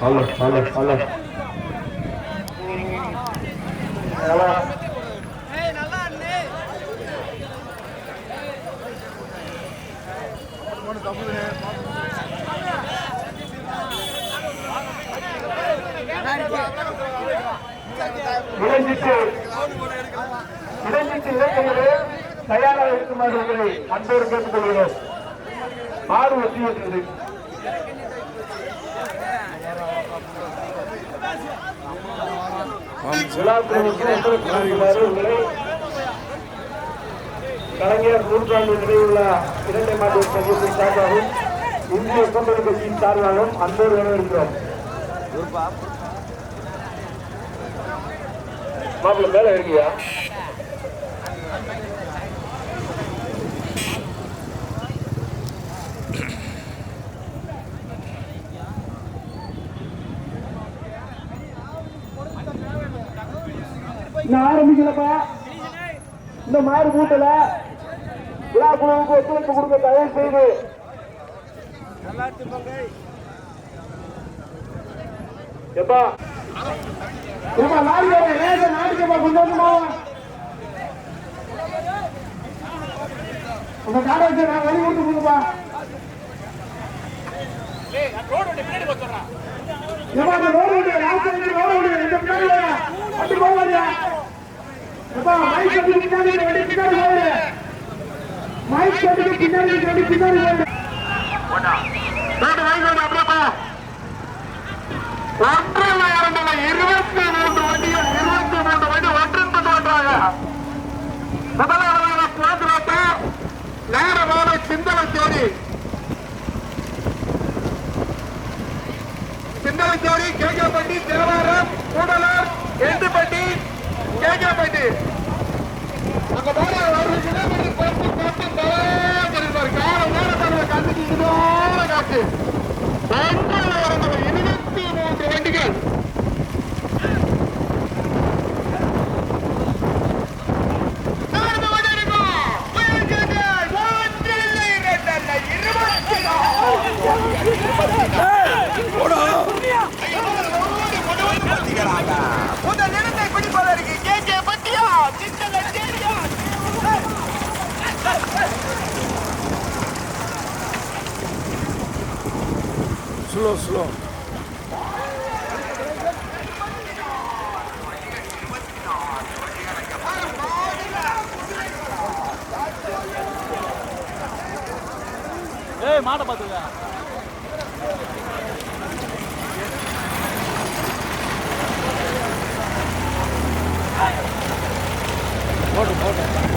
Hello hello hello hello இளைஞிட்டு இளைஞிட்டு இளைஞர்களே தயாராக இருக்குமாறு உங்களை அன்போடு கேட்டுக்கொள்கிறோம் ஆறு ஒத்தியிருக்கிறது விழாக்குழுவுக்கு ஒத்துழைப்பு உங்களை கலைஞர் நூற்றாண்டு நிறைவுள்ள இரட்டை மாட்டு சங்கத்தின் சார்பாகவும் இந்திய கூட்டணி கட்சியின் சார்பாகவும் அன்போடு வரவேற்கிறோம். மாப்பிள்ள மேல இருக்கியா நான் ஆரம்பிக்கலப்பா. இந்த மாறு கூட்டல விழா குழுவுக்கு ஒத்துழைப்பு கொடுக்க தயவு செய்து. எப்பா? நாட்டுக்கு லாரி லேச கொண்டு உங்க காரை வச்சு நான் வழி கொடுத்து கொடுப்பா. அந்த ரோடு விடு லாஸ்ட் வந்து ரோடு ரோடு வாங்கிக்கோங்க அப்படியேப்பா இருபத்தி மூன்று வண்டிகள் இருபத்தி மூன்று வண்டி ஒன்றுக்கு தோன்றாங்க முதலாவதாக குவாதிராட்டு நேரமான சிந்தனை தேடி சிந்தனைச்சேரி கேகப்பட்டி தேவாரம் கூடலூர் எட்டுப்பட்டி கேகப்பட்டி இருபத்தி மூன்று வண்டிகள். ஸ்லோ ஸ்லோ ஏய் மாட்டை பார்த்துக்க. போட்டு போட்டு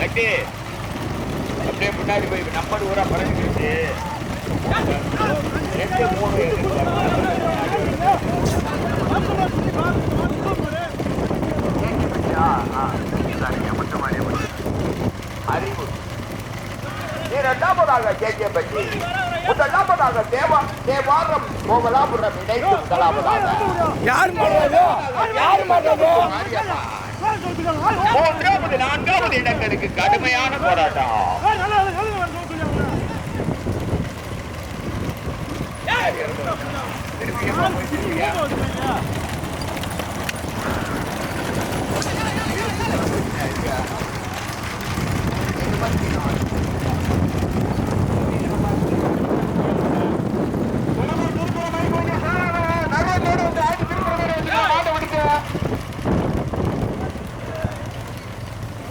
சக்தி அப்படியே முன்னாடி போய் நம்பர் ஊரா பறந்துக்கிட்டு ரெண்டு மூணு அறிவு. இரண்டாவதாக கேஜே பற்றி. முதலாவதாக தேவா தேவாரம் போகலாம். இணைந்து கலாபதாக யார் மாட்டதோ? யார் மாட்டதோ? மூன்றாவது நான்காவது இடங்களுக்கு கடுமையான போராட்டம்.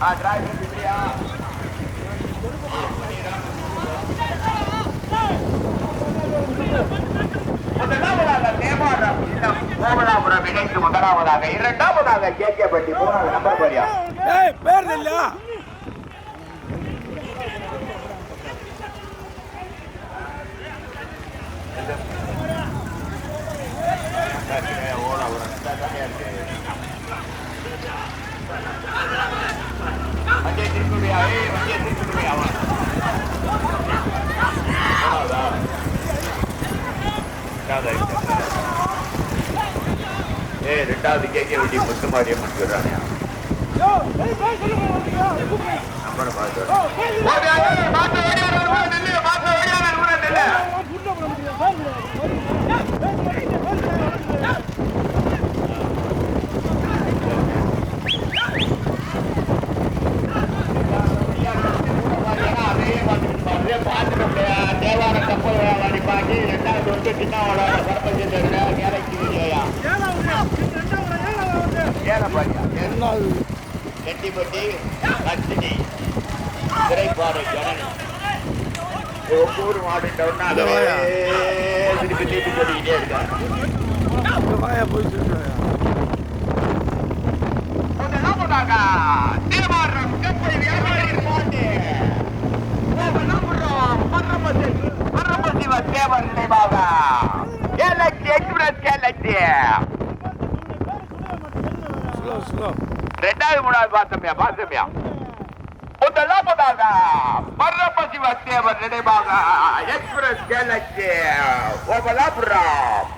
ஆ டிரைவர் இப்படியா முதலாவதாக தேவாரம் இல்லம் இணைந்து முதலாவதாக இரண்டாவதாக கேகேபட்டி மூணாவது நம்பர் பரியா. பேர் இல்ல வண்டியை திருப்பியா ஏய் ரெண்டாவது கேக்கே வண்டி முத்து மாரியம்மன் சொல்றானே நம்பரை பார்த்து திரைப்பாறை ஜனனி ஒவ்வொரு திருப்பி திருப்பி சொல்லிக்கிட்டே இருக்காங்க தேவாரம் கப்பல் வியாபாரி பாண்டி தேவர் நினைவாக கேலக்சி எக்ஸ்பிரஸ் கேலக்சி ரெண்டாவது மூணாவது பார்த்தோம்யா பார்த்தோம்யா முதலாவதாக பரமசிவ தேவர் நினைவாக எக்ஸ்பிரஸ் கேலக்சி ஓபலாபுரம்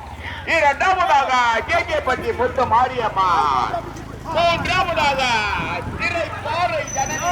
இரண்டாவதாக கே கே பட்டி முத்து மாரியம்மன் மூன்றாவதாக திரை பாறை ஜனனி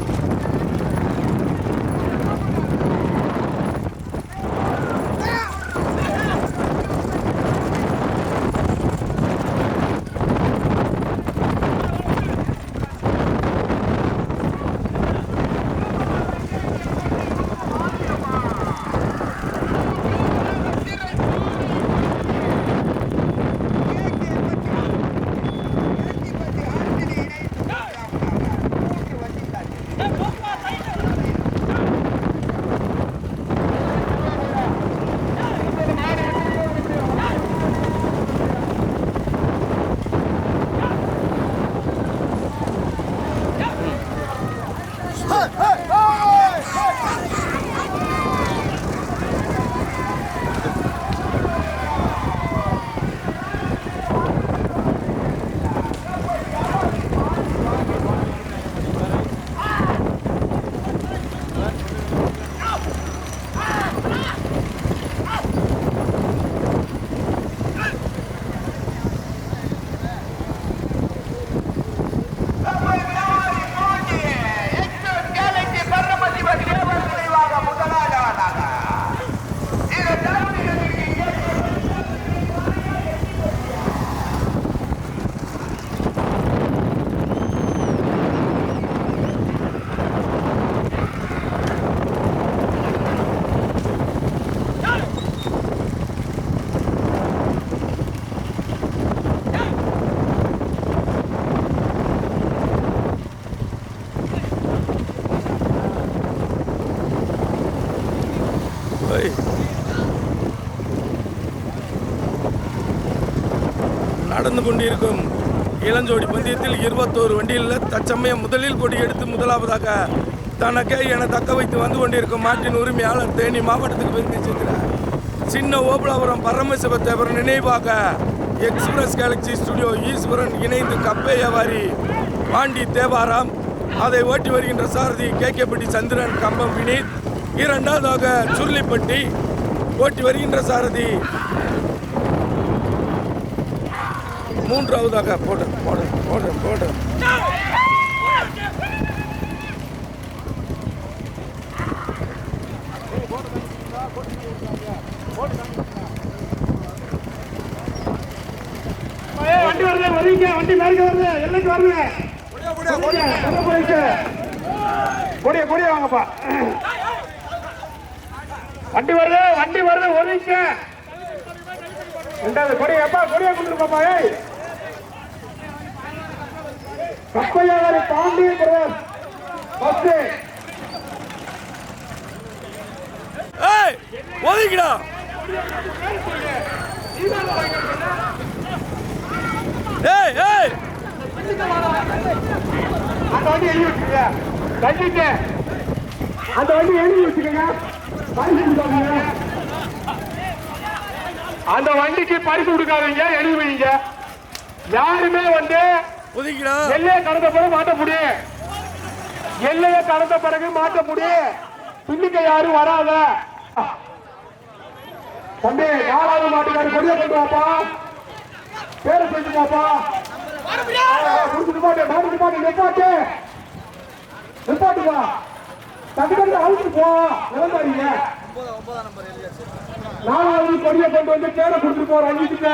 நடந்து கொண்டிருக்கும். இளஞ்சோடி பந்தயத்தில் இருபத்தோரு வண்டியில் தற்சமயம் முதலில் கொடி எடுத்து முதலாவதாக தனக்கே என தக்க வைத்து வந்து கொண்டிருக்கும் மாட்டின் உரிமையாளர் தேனி மாவட்டத்துக்கு பெருமை சேர்க்கிறார் சின்ன ஓபலாபுரம் பரமசிவத்தேவர் நினைவாக எக்ஸ்பிரஸ் கேலக்சி ஸ்டுடியோ ஈஸ்வரன் இணைந்து கப்பை வியாபாரி பாண்டி தேவாராம் அதை ஓட்டி வருகின்ற சாரதி கே கேபட்டி சந்திரன் கம்பம் வினீத் இரண்டாவதாக சுருளிப்பட்டி ஓட்டி வருகின்ற சாரதி மூன்றாவதாக போடு போடு போடு போடு. வண்டி வருது வரீங்க வண்டி மேற்கு வருது எல்லைக்கு வருது கொடிய. கொடிய வாங்கப்பா. வண்டி வருது வண்டி வருது ஒதுங்க ரெண்டாவது கொடிய எப்பா கொடிய கொடுத்துருப்பாப்பா ஏய். கப்பையாவாரி பாண்டிய பிரதேஷ் பஸ் ஏய் ஒதுக்கிடா. ஏய் ஏய். அந்த வண்டி எழுதி வச்சுக்கங்க. கண்டிட்டு அந்த வண்டி எழுதி வச்சுக்கோங்க. அந்த வண்டிக்கு பரிசு கொடுக்காதீங்க. எழுதி வைங்க. யாருமே வந்து ஒதுக்கிடா எல்லையை கடந்த பிறகு மாட்ட முடியும். எல்லையை கடந்த பிறகு மாட்ட முடியும். பின்னுக்க யாரும் வராத. தம்பி நாலாவது மாட்டுக்காரு? கொடிய கொண்டு வாப்பா. பேரை சொல்லி பாப்பா கொடுத்துட்டு போட்டு மாட்டுக்கு போட்டு நிப்பாட்டு. நிப்பாட்டுப்பா தட்டு தட்டு அவுத்து போ. இறந்தாருங்க நாலாவது கொடியை கொண்டு வந்து பேரை கொடுத்துட்டு போற அங்கிட்டு